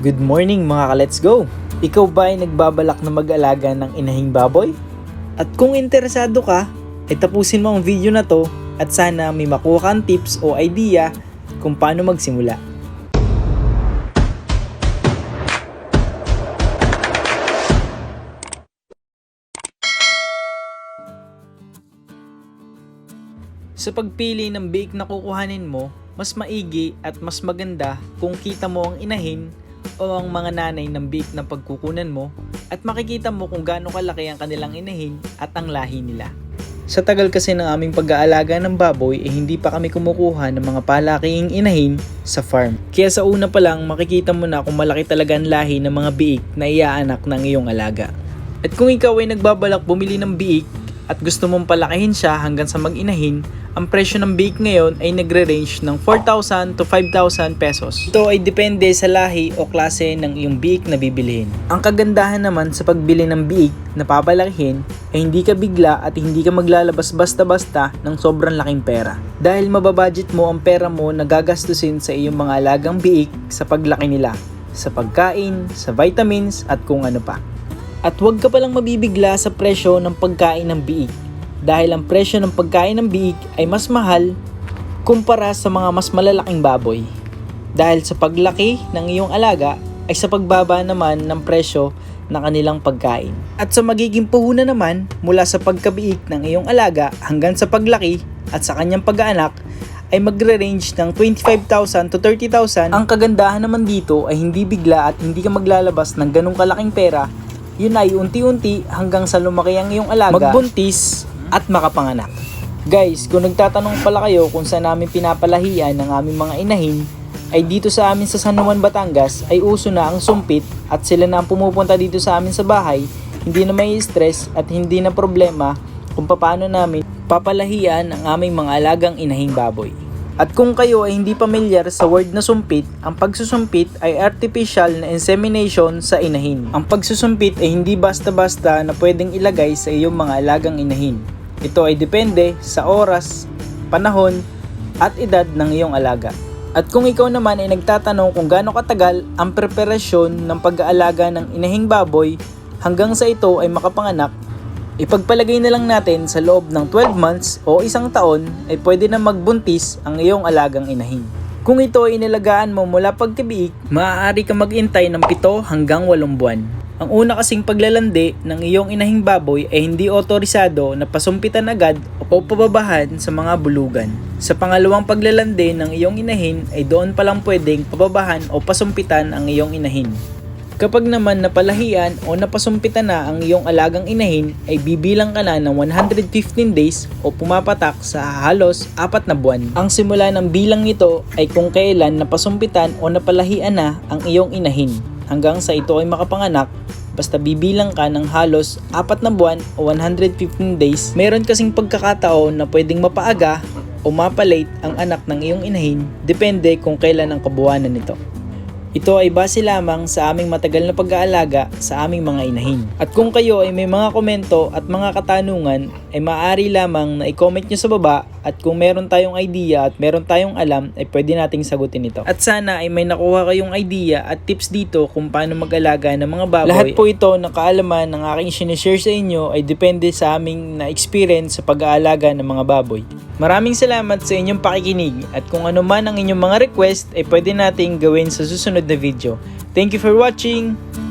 Good morning mga ka-let's go! Ikaw ba ay nagbabalak na mag-alaga ng inahing baboy? At kung interesado ka, ay tapusin mo ang video na to at sana may makuha kang tips o idea kung paano magsimula. Sa pagpili ng bake na kukuhanin mo, mas maigi at mas maganda kung kita mo ang inahin o ang mga nanay ng bake na pagkukunan mo at makikita mo kung gaano kalaki ang kanilang inahin at ang lahi nila. Sa tagal kasi ng aming pag-aalaga ng baboy eh hindi pa kami kumukuha ng mga palaking inahin sa farm. Kaya sa una pa lang makikita mo na kung malaki talaga ang lahi ng mga biik na iaanak ng iyong alaga. At kung ikaw ay nagbabalak bumili ng biik at gusto mong palakihin siya hanggang sa mag-inahin, ang presyo ng bake ngayon ay nagre-range ng 4,000 to 5,000 pesos. Ito ay depende sa lahi o klase ng iyong bake na bibilihin. Ang kagandahan naman sa pagbili ng bake na papalakihin ay hindi ka bigla at hindi ka maglalabas basta-basta ng sobrang laking pera. Dahil mababudget mo ang pera mo na gagastusin sa iyong mga alagang biik sa paglaki nila, sa pagkain, sa vitamins at kung ano pa. At huwag ka palang mabibigla sa presyo ng pagkain ng biik dahil ang presyo ng pagkain ng biik ay mas mahal kumpara sa mga mas malalaking baboy. Dahil sa paglaki ng iyong alaga ay sa pagbaba naman ng presyo ng kanilang pagkain. At sa magiging puhunan naman mula sa pagkabiik ng iyong alaga hanggang sa paglaki at sa kanyang pag-aanak ay magre-range ng 25,000 to 30,000. Ang kagandahan naman dito ay hindi bigla at hindi ka maglalabas ng ganong kalaking pera yun ay unti-unti hanggang sa lumaki ang iyong alaga, magbuntis at makapanganak. Guys, kung nagtatanong pala kayo kung saan namin pinapalahian ng aming mga inahin, ay dito sa amin sa San Juan, Batangas ay uso na ang sumpit at sila na ang pumupunta dito sa amin sa bahay, hindi na may stress at hindi na problema kung paano namin papalahian ang aming mga alagang inahing baboy. At kung kayo ay hindi pamilyar sa word na sumpit, ang pagsusumpit ay artificial na insemination sa inahin. Ang pagsusumpit ay hindi basta-basta na pwedeng ilagay sa iyong mga alagang inahin. Ito ay depende sa oras, panahon, at edad ng iyong alaga. At kung ikaw naman ay nagtatanong kung gaano katagal ang preparasyon ng pag-aalaga ng inahing baboy hanggang sa ito ay makapanganak, Ipagpalagay na lang natin sa loob ng 12 months o isang taon ay pwede na magbuntis ang iyong alagang inahin. Kung ito ay inalagaan mo mula pagkabiik, maaari ka magintay ng 7 hanggang 8 buwan. Ang una kasing paglalandi ng iyong inahing baboy ay hindi otorisado na pasumpitan agad o pababahan sa mga bulugan. Sa pangalawang paglalandi ng iyong inahin ay doon pa lang pwedeng pababahan o pasumpitan ang iyong inahin. Kapag naman napalahian o napasumpitan na ang iyong alagang inahin ay bibilang ka na ng 115 days o pumapatak sa halos 4 na buwan. Ang simula ng bilang nito ay kung kailan napasumpitan o napalahian na ang iyong inahin hanggang sa ito ay makapanganak basta bibilang ka ng halos 4 na buwan o 115 days. Meron kasing pagkakataon na pwedeng mapaaga o mapalate ang anak ng iyong inahin depende kung kailan ang kabuuanan nito. Ito ay base lamang sa aming matagal na pag-aalaga sa aming mga inahin. At kung kayo ay may mga komento at mga katanungan, ay maaari lamang na i-comment nyo sa baba at kung meron tayong idea at meron tayong alam, ay pwede nating sagutin ito. At sana ay may nakuha kayong idea at tips dito kung paano mag-alaga ng mga baboy. Lahat po ito na kaalaman ng aking sinishare sa inyo ay depende sa aming na-experience sa pag-aalaga ng mga baboy. Maraming salamat sa inyong pakikinig at kung ano man ang inyong mga request ay pwede nating gawin sa susunod na video. Thank you for watching!